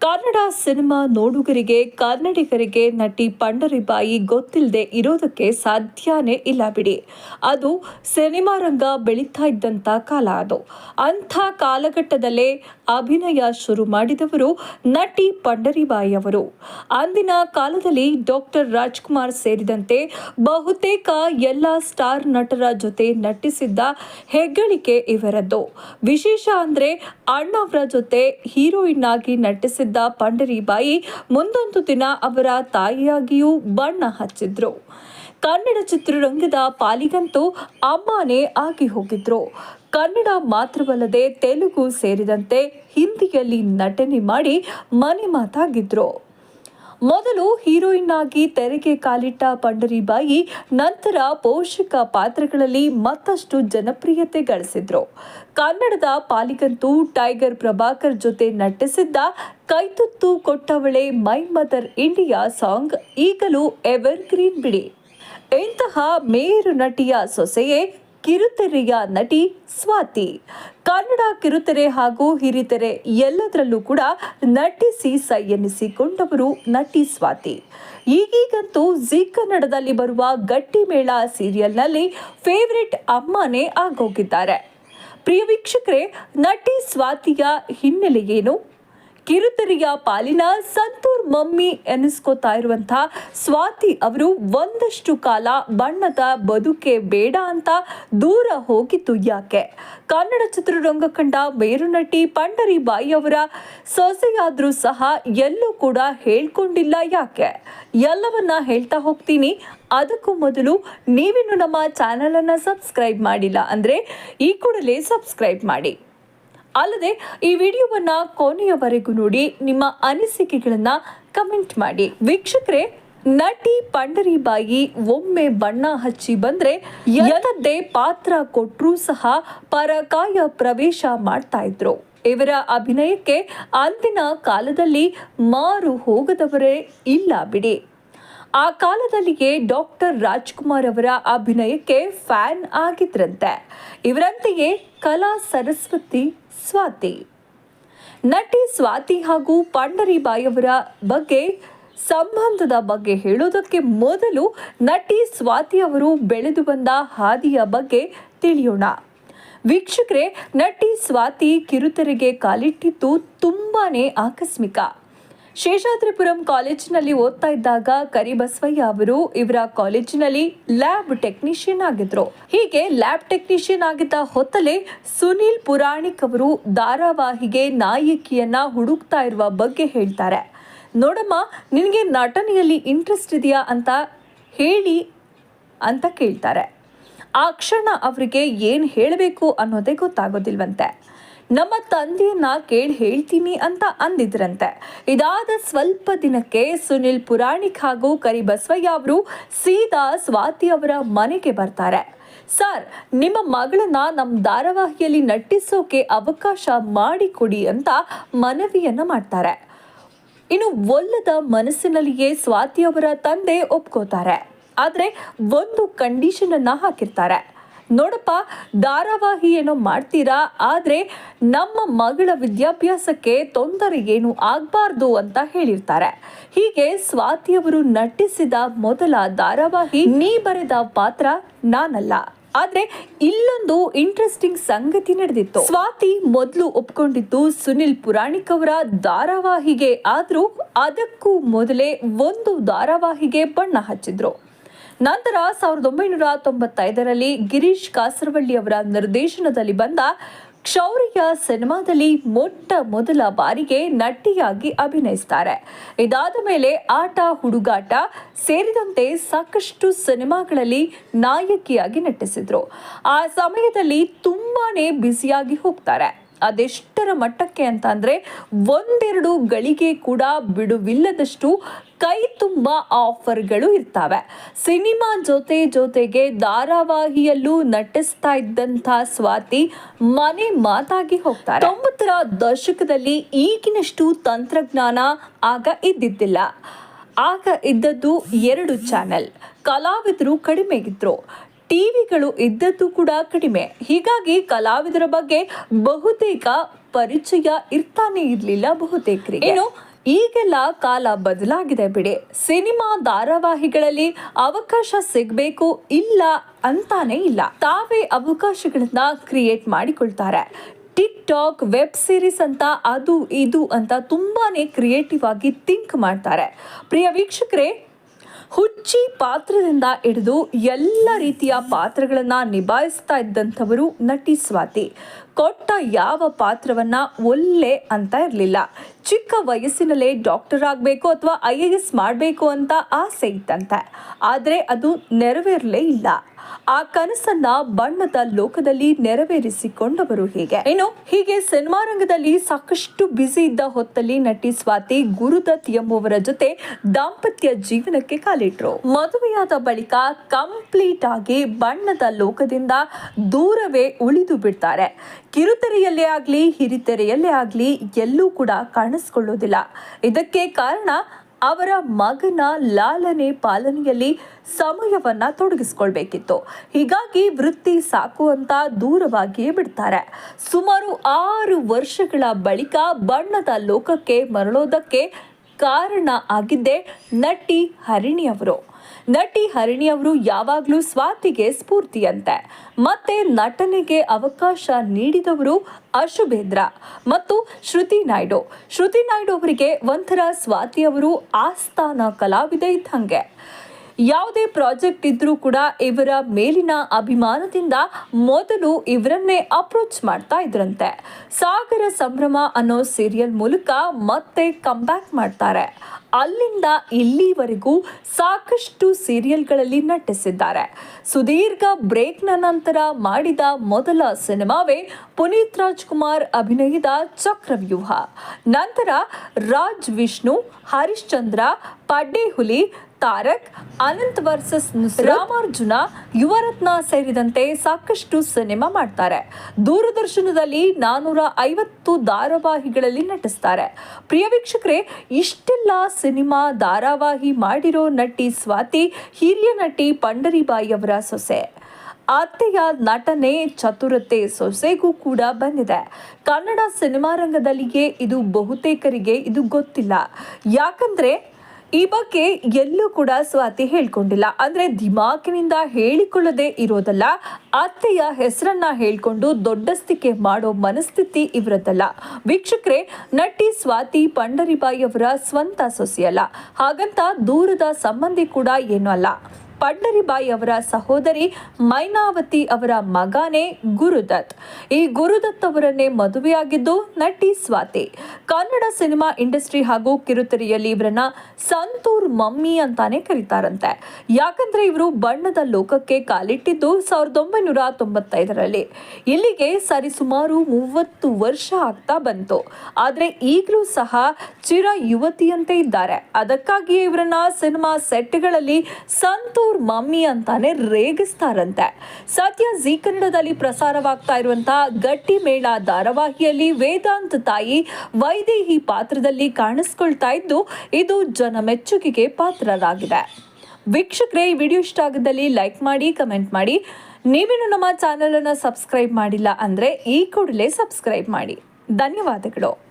Kannada cinema ನೋಡುಗರಿಗೆ, ಕನ್ನಡಿಗರಿಗೆ ನಟಿ ಪಂಡರಿಬಾಯಿ ಗೊತ್ತಿಲ್ಲದೆ ಇರೋದಕ್ಕೆ ಸಾಧ್ಯನೇ ಇಲ್ಲ ಬಿಡಿ. ಅದು ಸಿನಿಮಾ ರಂಗ ಬೆಳೀತಾ ಇದ್ದಂಥ ಕಾಲ ಅದು. ಅಂಥ ಕಾಲಘಟ್ಟದಲ್ಲೇ ಅಭಿನಯ ಶುರು ಮಾಡಿದವರು ನಟಿ ಪಂಡರಿಬಾಯಿ ಅವರು. ಅಂದಿನ ಕಾಲದಲ್ಲಿ ಡಾಕ್ಟರ್ ರಾಜ್ಕುಮಾರ್ ಸೇರಿದಂತೆ ಬಹುತೇಕ ಎಲ್ಲ ಸ್ಟಾರ್ ನಟರ ಜೊತೆ ನಟಿಸಿದ್ದ ಹೆಗ್ಗಳಿಕೆ ಇವರದ್ದು. ವಿಶೇಷ ಅಂದ್ರೆ ಅಣ್ಣವರ ಜೊತೆ ಹೀರೋಯಿನ್ ಆಗಿ ನಟಿಸಿದ್ದ ಪಂಡರಿಬಾಯಿ ಮುಂದೊಂದು ದಿನ ಅವರ ತಾಯಿಯಾಗಿಯೂ ಬಣ್ಣ ಹಚ್ಚಿದ್ರು. ಕನ್ನಡ ಚಿತ್ರರಂಗದ ಪಾಲಿಗಂತೂ ಅಮ್ಮನೇ ಆಗಿ ಹೋಗಿದ್ರು. ಕನ್ನಡ ಮಾತ್ರವಲ್ಲದೆ ತೆಲುಗು ಸೇರಿದಂತೆ ಹಿಂದಿಯಲ್ಲಿ ನಟನೆ ಮಾಡಿ ಮನೆ ಮಾತಾಗಿದ್ರು ಮೊದಲು ಹೀರೋಯಿನ್ ಆಗಿ ತೆರೆಗೆ ಕಾಲಿಟ್ಟ ಪಂಡರಿಬಾಯಿ ನಂತರ ಪೋಷಕ ಪಾತ್ರಗಳಲ್ಲಿ ಮತ್ತಷ್ಟು ಜನಪ್ರಿಯತೆ ಗಳಿಸಿದ್ರು. ಕನ್ನಡದ ಪಾಲಿಗಂತೂ ಟೈಗರ್ ಪ್ರಭಾಕರ್ ಜೊತೆ ನಟಿಸಿದ್ದ ಕೈತುತ್ತು ಕೊಟ್ಟವಳೆ ಮೈ ಮದರ್ ಇಂಡಿಯಾ ಸಾಂಗ್ ಈಗಲೂ ಎವರ್ ಗ್ರೀನ್ ಬಿಡಿ. ಇಂತಹ ಮೇರು ನಟಿಯ ಸೊಸೆಯೇ ಕಿರುತೆರೆಯ ನಟಿ ಸ್ವಾತಿ. ಕನ್ನಡ ಕಿರುತೆರೆ ಹಾಗೂ ಹಿರಿತೆರೆ ಎಲ್ಲದರಲ್ಲೂ ಕೂಡ ನಟಿಸಿ ಸೈ ಎನಿಸಿಕೊಂಡವರು ನಟಿ ಸ್ವಾತಿ. ಈಗೀಗಂತೂ ಜಿ ಕನ್ನಡದಲ್ಲಿ ಬರುವ ಗಟ್ಟಿ ಮೇಳ ಸೀರಿಯಲ್ನಲ್ಲಿ ಫೇವ್ರೆಟ್ ಅಮ್ಮನೇ ಆಗೋಗಿದ್ದಾರೆ. ಪ್ರಿಯ ವೀಕ್ಷಕರೇ, ನಟಿ ಸ್ವಾತಿಯ ಹಿನ್ನೆಲೆ ಏನು? ಕಿರುತೆರೆಯ ಪಾಲಿನ ಸಂತೂರ್ ಮಮ್ಮಿ ಎನಿಸ್ಕೋತಾ ಇರುವಂತಹ ಸ್ವಾತಿ ಅವರು ಒಂದಷ್ಟು ಕಾಲ ಬಣ್ಣದ ಬದುಕೆ ಬೇಡ ಅಂತ ದೂರ ಹೋಗಿತ್ತು ಯಾಕೆ? ಕನ್ನಡ ಚಿತ್ರರಂಗ ಕಂಡ ಮೇರುನಟಿ ಪಂಡರಿ ಬಾಯಿ ಅವರ ಸೊಸೆಯಾದ್ರೂ ಸಹ ಎಲ್ಲೂ ಕೂಡ ಹೇಳ್ಕೊಂಡಿಲ್ಲ ಯಾಕೆ? ಎಲ್ಲವನ್ನ ಹೇಳ್ತಾ ಹೋಗ್ತೀನಿ. ಅದಕ್ಕೂ ಮೊದಲು ನೀವಿನ್ನು ನಮ್ಮ ಚಾನಲನ್ನು ಸಬ್ಸ್ಕ್ರೈಬ್ ಮಾಡಿಲ್ಲ ಅಂದ್ರೆ ಈ ಕೂಡಲೇ ಸಬ್ಸ್ಕ್ರೈಬ್ ಮಾಡಿ. ಅಲ್ಲದೆ ಈ ವಿಡಿಯೋವನ್ನು ಕೊನೆಯವರೆಗೂ ನೋಡಿ ನಿಮ್ಮ ಅನಿಸಿಕೆಗಳನ್ನು ಕಮೆಂಟ್ ಮಾಡಿ. ವೀಕ್ಷಕರೇ, ನಟಿ ಪಂಡರಿಬಾಯಿ ಒಮ್ಮೆ ಬಣ್ಣ ಹಚ್ಚಿ ಬಂದ್ರೆ ಎಂಥದ್ದೇ ಪಾತ್ರ ಕೊಟ್ಟರೂ ಸಹ ಪರಕಾಯ ಪ್ರವೇಶ ಮಾಡ್ತಾ ಇದ್ರು. ಇವರ ಅಭಿನಯಕ್ಕೆ ಅಂದಿನ ಕಾಲದಲ್ಲಿ ಮಾರು ಹೋಗದವರೇ ಇಲ್ಲ ಬಿಡಿ. ಆ ಕಾಲದಲ್ಲಿಯೇ ಡಾಕ್ಟರ್ ರಾಜ್ಕುಮಾರ್ ಅವರ ಅಭಿನಯಕ್ಕೆ ಫ್ಯಾನ್ ಆಗಿದ್ರಂತೆ. ಇವರಂತೆಯೇ ಕಲಾ ಸರಸ್ವತಿ ಸ್ವಾತಿ. ನಟಿ ಸ್ವಾತಿ ಹಾಗೂ ಪಂಡರಿಬಾಯಿ ಅವರ ಬಗ್ಗೆ ಸಂಬಂಧದ ಬಗ್ಗೆ ಹೇಳೋದಕ್ಕೆ ಮೊದಲು ನಟಿ ಸ್ವಾತಿ ಅವರು ಬೆಳೆದು ಬಂದ ಹಾದಿಯ ಬಗ್ಗೆ ತಿಳಿಯೋಣ. ವೀಕ್ಷಕರೇ, ನಟಿ ಸ್ವಾತಿ ಕಿರುತೆರೆಗೆ ಕಾಲಿಟ್ಟಿದ್ದು ತುಂಬಾನೇ ಆಕಸ್ಮಿಕ. ಶೇಷಾದ್ರಿಪುರಂ ಕಾಲೇಜಿನಲ್ಲಿ ಓದ್ತಾ ಇದ್ದಾಗ ಕರಿಬಸವಯ್ಯ ಅವರು ಇವರ ಕಾಲೇಜಿನಲ್ಲಿ ಲ್ಯಾಬ್ ಟೆಕ್ನಿಷಿಯನ್ ಆಗಿದ್ರು. ಹೀಗೆ ಲ್ಯಾಬ್ ಟೆಕ್ನಿಷಿಯನ್ ಆಗಿದ್ದ ಹೊತ್ತಲೇ ಸುನೀಲ್ ಪುರಾಣಿಕ್ ಅವರು ಧಾರಾವಾಹಿಗೆ ನಾಯಕಿಯನ್ನ ಹುಡುಕ್ತಾ ಇರುವ ಬಗ್ಗೆ ಹೇಳ್ತಾರೆ. ನೋಡಮ್ಮ, ನಿನಗೆ ನಟನೆಯಲ್ಲಿ ಇಂಟ್ರೆಸ್ಟ್ ಇದೆಯಾ ಅಂತ ಹೇಳಿ ಅಂತ ಕೇಳ್ತಾರೆ. ಆ ಕ್ಷಣ ಅವರಿಗೆ ಏನು ಹೇಳಬೇಕು ಅನ್ನೋದೇ ಗೊತ್ತಾಗೋದಿಲ್ವಂತೆ. ನಮ್ಮ ತಂದೆಯನ್ನ ಕೇಳಿ ಹೇಳ್ತೀನಿ ಅಂತ ಅಂದಿದ್ರಂತೆ. ಇದಾದ ಸ್ವಲ್ಪ ದಿನಕ್ಕೆ ಸುನಿಲ್ ಪುರಾಣಿಕ್ ಹಾಗೂ ಕರಿಬಸವಯ್ಯ ಅವರು ಸೀದಾ ಸ್ವಾತಿ ಅವರ ಮನೆಗೆ ಬರ್ತಾರೆ. ಸರ್, ನಿಮ್ಮ ಮಗಳನ್ನ ನಮ್ಮ ಧಾರಾವಾಹಿಯಲ್ಲಿ ನಟಿಸೋಕೆ ಅವಕಾಶ ಮಾಡಿಕೊಡಿ ಅಂತ ಮನವಿಯನ್ನ ಮಾಡ್ತಾರೆ. ಇನ್ನು ಒಲ್ಲದ ಮನಸ್ಸಿನಲ್ಲಿಯೇ ಸ್ವಾತಿ ಅವರ ತಂದೆ ಒಪ್ಕೋತಾರೆ. ಆದರೆ ಒಂದು ಕಂಡೀಷನ್ ಅನ್ನ ಹಾಕಿರ್ತಾರೆ. ನೋಡಪ್ಪ, ಧಾರಾವಾಹಿ ಏನೋ ಮಾಡ್ತೀರಾ? ಆದರೆ ನಮ್ಮ ಮಗಳ ವಿದ್ಯಾಭ್ಯಾಸಕ್ಕೆ ತೊಂದರೆ ಏನು ಆಗಬಾರ್ದು ಅಂತ ಹೇಳಿರ್ತಾರೆ. ಹೀಗೆ ಸ್ವಾತಿಯವರು ನಟಿಸಿದ ಮೊದಲ ಧಾರಾವಾಹಿ ನೀ ಬರೆದ ಪಾತ್ರ ನಾನಲ್ಲ. ಆದ್ರೆ ಇಲ್ಲೊಂದು ಇಂಟ್ರೆಸ್ಟಿಂಗ್ ಸಂಗತಿ ನಡೆದಿತ್ತು. ಸ್ವಾತಿ ಮೊದಲು ಒಪ್ಕೊಂಡಿದ್ದು ಸುನಿಲ್ ಪುರಾಣಿಕ್ ಅವರ ಧಾರಾವಾಹಿಗೆ, ಆದ್ರೂ ಅದಕ್ಕೂ ಮೊದಲೇ ಒಂದು ಧಾರಾವಾಹಿಗೆ ಬಣ್ಣ ಹಚ್ಚಿದ್ರು. ನಂತರ ಸಾವಿರದ ಒಂಬೈನೂರ ತೊಂಬತ್ತೈದರಲ್ಲಿ ಗಿರೀಶ್ ಕಾಸರವಳ್ಳಿ ಅವರ ನಿರ್ದೇಶನದಲ್ಲಿ ಬಂದ ಕ್ಷೌರಿಯ ಸಿನಿಮಾದಲ್ಲಿ ಮೊಟ್ಟ ಮೊದಲ ಬಾರಿಗೆ ನಟಿಯಾಗಿ ಅಭಿನಯಿಸ್ತಾರೆ. ಇದಾದ ಮೇಲೆ ಆಟ, ಹುಡುಗಾಟ ಸೇರಿದಂತೆ ಸಾಕಷ್ಟು ಸಿನಿಮಾಗಳಲ್ಲಿ ನಾಯಕಿಯಾಗಿ ನಟಿಸಿದ್ರು. ಆ ಸಮಯದಲ್ಲಿ ತುಂಬಾನೇ ಬ್ಯುಸಿಯಾಗಿ ಹೋಗ್ತಾರೆ. ಅದೆಷ್ಟರ ಮಟ್ಟಕ್ಕೆ ಅಂತ ಅಂದರೆ ಒಂದೆರಡು ಗಳಿಗೆ ಕೂಡ ಬಿಡುವಿಲ್ಲದಷ್ಟು ಕೈ ತುಂಬ ಆಫರ್ಗಳು ಇರ್ತವೆ. ಸಿನಿಮಾ ಜೊತೆ ಜೊತೆಗೆ ಧಾರಾವಾಹಿಯಲ್ಲೂ ನಟಿಸ್ತಾ ಇದ್ದಂಥ ಸ್ವಾತಿ ಮನೆ ಮಾತಾಗಿ ಹೋಗ್ತಾರೆ. ತೊಂಬತ್ತರ ದಶಕದಲ್ಲಿ ಈಗಿನಷ್ಟು ತಂತ್ರಜ್ಞಾನ ಆಗ ಇದ್ದಿದ್ದಿಲ್ಲ. ಆಗ ಇದ್ದದ್ದು ಎರಡು ಚಾನೆಲ್. ಕಲಾವಿದರು ಕಡಿಮೆಗಿದ್ರು ಟಿವಿಗಳು ಇದ್ದದ್ದು ಕೂಡ ಕಡಿಮೆ. ಹೀಗಾಗಿ ಕಲಾವಿದರ ಬಗ್ಗೆ ಬಹುತೇಕ ಪರಿಚಯ ಇರ್ತಾನೆ ಇರಲಿಲ್ಲ ಬಹುತೇಕರಿಗೆ. ಏನು ಈಗೆಲ್ಲ ಕಾಲ ಬದಲಾಗಿದೆ ಬಿಡಿ. ಸಿನಿಮಾ ಧಾರಾವಾಹಿಗಳಲ್ಲಿ ಅವಕಾಶ ಸಿಗಬೇಕು ಇಲ್ಲ ಅಂತಾನೆ ಇಲ್ಲ. ತಾವೇ ಅವಕಾಶಗಳನ್ನ ಕ್ರಿಯೇಟ್ ಮಾಡಿಕೊಳ್ತಾರೆ. ಟಿಕ್ ಟಾಕ್ ವೆಬ್ ಸೀರೀಸ್ ಅಂತ ಅದು ಇದು ಅಂತ ತುಂಬಾನೇ ಕ್ರಿಯೇಟಿವ್ ಆಗಿ ಥಿಂಕ್ ಮಾಡ್ತಾರೆ. ಪ್ರಿಯ ವೀಕ್ಷಕರೇ ಹುಚ್ಚಿ ಪಾತ್ರದಿಂದ ಹಿಡಿದು ಎಲ್ಲ ರೀತಿಯ ಪಾತ್ರಗಳನ್ನು ನಿಭಾಯಿಸ್ತಾ ಇದ್ದಂಥವರು ನಟಿ ಸ್ವಾತಿ. ಕೊಟ್ಟ ಯಾವ ಪಾತ್ರವನ್ನ ಒಲ್ಲೆ ಅಂತ ಇರಲಿಲ್ಲ. ಚಿಕ್ಕ ವಯಸ್ಸಿನಲ್ಲೇ ಡಾಕ್ಟರ್ ಆಗಬೇಕು ಅಥವಾ ಐ ಎ ಎಸ್ ಮಾಡಬೇಕು ಅಂತ ಆಸೆ ಇತ್ತಂತೆ. ಆದರೆ ಅದು ನೆರವೇರಲೇ ಇಲ್ಲ. ಆ ಕನಸನ್ನ ಬಣ್ಣದ ಲೋಕದಲ್ಲಿ ನೆರವೇರಿಸಿಕೊಂಡವರು ಹೀಗೆ. ಇನ್ನು ಹೀಗೆ ಸಿನಿಮಾ ರಂಗದಲ್ಲಿ ಸಾಕಷ್ಟು ಬ್ಯುಸಿ ಇದ್ದ ಹೊತ್ತಲ್ಲಿ ನಟಿ ಸ್ವಾತಿ ಗುರುದತ್ ಎಂಬುವರ ಜೊತೆ ದಾಂಪತ್ಯ ಜೀವನಕ್ಕೆ ಕಾಲಿಟ್ರು. ಮದುವೆಯಾದ ಬಳಿಕ ಕಂಪ್ಲೀಟ್ ಆಗಿ ಬಣ್ಣದ ಲೋಕದಿಂದ ದೂರವೇ ಉಳಿದು ಬಿಡ್ತಾರೆ. ಕಿರುತೆರೆಯಲ್ಲೇ ಆಗಲಿ, ಹಿರಿತೆರೆಯಲ್ಲೇ ಆಗಲಿ ಎಲ್ಲೂ ಕೂಡ ಕಾಣಿಸ್ಕೊಳ್ಳೋದಿಲ್ಲ. ಇದಕ್ಕೆ ಕಾರಣ ಅವರ ಮಗನ ಲಾಲನೆ ಪಾಲನೆಯಲ್ಲಿ ಸಮಯವನ್ನ ತೊಡಗಿಸ್ಕೊಳ್ಬೇಕಿತ್ತು. ಹೀಗಾಗಿ ವೃತ್ತಿ ಸಾಕು ಅಂತ ದೂರವಾಗಿಯೇ ಬಿಡ್ತಾರೆ. ಸುಮಾರು ಆರು ವರ್ಷಗಳ ಬಳಿಕ ಬಣ್ಣದ ಲೋಕಕ್ಕೆ ಮರಳೋದಕ್ಕೆ ಕಾರಣ ಆಗಿದ್ದೆ ನಟಿ ಹರಿಣಿ ಅವರು. ನಟಿ ಹರಿಣಿ ಅವರು ಯಾವಾಗಲೂ ಸ್ವಾತಿಗೆ ಸ್ಫೂರ್ತಿಯಂತೆ. ಮತ್ತೆ ನಟನೆಗೆ ಅವಕಾಶ ನೀಡಿದವರು ಅಶುಭೇಂದ್ರ ಮತ್ತು ಶ್ರುತಿ ನಾಯ್ಡು. ಶ್ರುತಿ ನಾಯ್ಡು ಅವರಿಗೆ ಒಂಥರ ಸ್ವಾತಿ ಅವರು ಆಸ್ಥಾನ ಕಲಾವಿದೆ ಇದ್ದಂಗೆ. ಯಾವುದೇ ಪ್ರಾಜೆಕ್ಟ್ ಇದ್ರೂ ಕೂಡ ಇವರ ಮೇಲಿನ ಅಭಿಮಾನದಿಂದ ಮೊದಲು ಇವರನ್ನೇ ಅಪ್ರೋಚ್ ಮಾಡ್ತಾ ಇದ್ರಂತೆ. ಸಾಗರ ಸಂಭ್ರಮ ಅನ್ನೋ ಸೀರಿಯಲ್ ಮೂಲಕ ಮತ್ತೆ ಕಂಬ್ಯಾಕ್ ಮಾಡ್ತಾರೆ. ಅಲ್ಲಿಂದ ಇಲ್ಲಿವರೆಗೂ ಸಾಕಷ್ಟು ಸೀರಿಯಲ್ಗಳಲ್ಲಿ ನಟಿಸಿದ್ದಾರೆ. ಸುದೀರ್ಘ ಬ್ರೇಕ್ನ ನಂತರ ಮಾಡಿದ ಮೊದಲ ಸಿನಿಮಾವೇ ಪುನೀತ್ ರಾಜ್ಕುಮಾರ್ ಅಭಿನಯದ ಚಕ್ರವ್ಯೂಹ. ನಂತರ ರಾಜ್ ವಿಷ್ಣು ಹರಿಶ್ಚಂದ್ರ ಪಡ್ಡೆ ಹುಲಿ ತಾರಕ್ ಅನಂತ್ ವರ್ಸಸ್ ರಾಮಾರ್ಜುನ ಯುವರತ್ನ ಸೇರಿದಂತೆ ಸಾಕಷ್ಟು ಸಿನಿಮಾ ಮಾಡ್ತಾರೆ. ದೂರದರ್ಶನದಲ್ಲಿ ನಾನೂರ ಐವತ್ತು ಧಾರಾವಾಹಿಗಳಲ್ಲಿ ನಟಿಸ್ತಾರೆ. ಪ್ರಿಯ ವೀಕ್ಷಕರೇ ಇಷ್ಟೆಲ್ಲ ಸಿನಿಮಾ ಧಾರಾವಾಹಿ ಮಾಡಿರೋ ನಟಿ ಸ್ವಾತಿ ಹಿರಿಯ ನಟಿ ಪಂಡರಿಬಾಯಿ ಅವರ ಸೊಸೆ. ಅತ್ತೆಯ ನಟನೆ ಚತುರತೆ ಸೊಸೆಗೂ ಕೂಡ ಬಂದಿದೆ. ಕನ್ನಡ ಸಿನಿಮಾ ರಂಗದಲ್ಲಿಯೇ ಇದು ಬಹುತೇಕರಿಗೆ ಇದು ಗೊತ್ತಿಲ್ಲ. ಯಾಕಂದ್ರೆ ಈ ಬಗ್ಗೆ ಎಲ್ಲೂ ಕೂಡ ಸ್ವಾತಿ ಹೇಳ್ಕೊಂಡಿಲ್ಲ. ಅಂದ್ರೆ ದಿಮಾಕಿನಿಂದ ಹೇಳಿಕೊಳ್ಳದೆ ಇರೋದಲ್ಲ, ಅತ್ತೆಯ ಹೆಸರನ್ನ ಹೇಳ್ಕೊಂಡು ದೊಡ್ಡಸ್ತಿಕೆ ಮಾಡೋ ಮನಸ್ಥಿತಿ ಇವರದ್ದಲ್ಲ. ವೀಕ್ಷಕರೇ, ನಟಿ ಸ್ವಾತಿ ಪಂಡರಿಬಾಯಿ ಅವರ ಸ್ವಂತ ಸೊಸೆಯಲ್ಲ. ಹಾಗಂತ ದೂರದ ಸಂಬಂಧಿ ಕೂಡ ಏನೂ ಅಲ್ಲ. ಪಂಡರಿಬಾಯಿ ಅವರ ಸಹೋದರಿ ಮೈನಾವತಿ ಅವರ ಮಗನೇ ಗುರುದತ್. ಈ ಗುರುದತ್ ಅವರನ್ನೇ ಮದುವೆಯಾಗಿದ್ದು ನಟಿ ಸ್ವಾತಿ. ಕನ್ನಡ ಸಿನಿಮಾ ಇಂಡಸ್ಟ್ರಿ ಹಾಗೂ ಕಿರುತೆರೆಯಲ್ಲಿ ಇವರನ್ನ ಸಂತೂರ್ ಮಮ್ಮಿ ಅಂತಾನೆ ಕರೀತಾರಂತೆ. ಯಾಕಂದ್ರೆ ಇವರು ಬಣ್ಣದ ಲೋಕಕ್ಕೆ ಕಾಲಿಟ್ಟಿದ್ದು ಸಾವಿರದ ಒಂಬೈನೂರ ತೊಂಬತ್ತೈದರಲ್ಲಿ. ಇಲ್ಲಿಗೆ ಸರಿಸುಮಾರು ಮೂವತ್ತು ವರ್ಷ ಆಗ್ತಾ ಬಂತು. ಆದ್ರೆ ಈಗಲೂ ಸಹ ಚಿರ ಯುವತಿಯಂತೆ ಇದ್ದಾರೆ. ಅದಕ್ಕಾಗಿಯೇ ಇವರನ್ನ ಸಿನಿಮಾ ಸೆಟ್ಗಳಲ್ಲಿ ಸಂತೂರ್ ಮಮ್ಮಿ ಅಂತಾನೆ ರೇಗಿಸ್ತಾರಂತೆ. ಸದ್ಯ ಜೀ ಕನ್ನಡದಲ್ಲಿ ಪ್ರಸಾರವಾಗ್ತಾ ಇರುವಂತಹ ಗಟ್ಟಿ ಮೇಳ ಧಾರಾವಾಹಿಯಲ್ಲಿ ವೇದಾಂತ್ ತಾಯಿ ವೈದೇಹಿ ಪಾತ್ರದಲ್ಲಿ ಕಾಣಿಸ್ಕೊಳ್ತಾ ಇದ್ದು, ಇದು ಜನ ಮೆಚ್ಚುಗೆಗೆ ಪಾತ್ರರಾಗಿದೆ. ವೀಕ್ಷಕರೇ, ಈ ವಿಡಿಯೋ ಇಷ್ಟ ಆಗಿದ್ದಲ್ಲಿ ಲೈಕ್ ಮಾಡಿ, ಕಮೆಂಟ್ ಮಾಡಿ. ನೀವೇನು ನಮ್ಮ ಚಾನಲನ್ನು ಸಬ್ಸ್ಕ್ರೈಬ್ ಮಾಡಿಲ್ಲ ಅಂದರೆ ಈ ಕೂಡಲೇ ಸಬ್ಸ್ಕ್ರೈಬ್ ಮಾಡಿ. ಧನ್ಯವಾದಗಳು.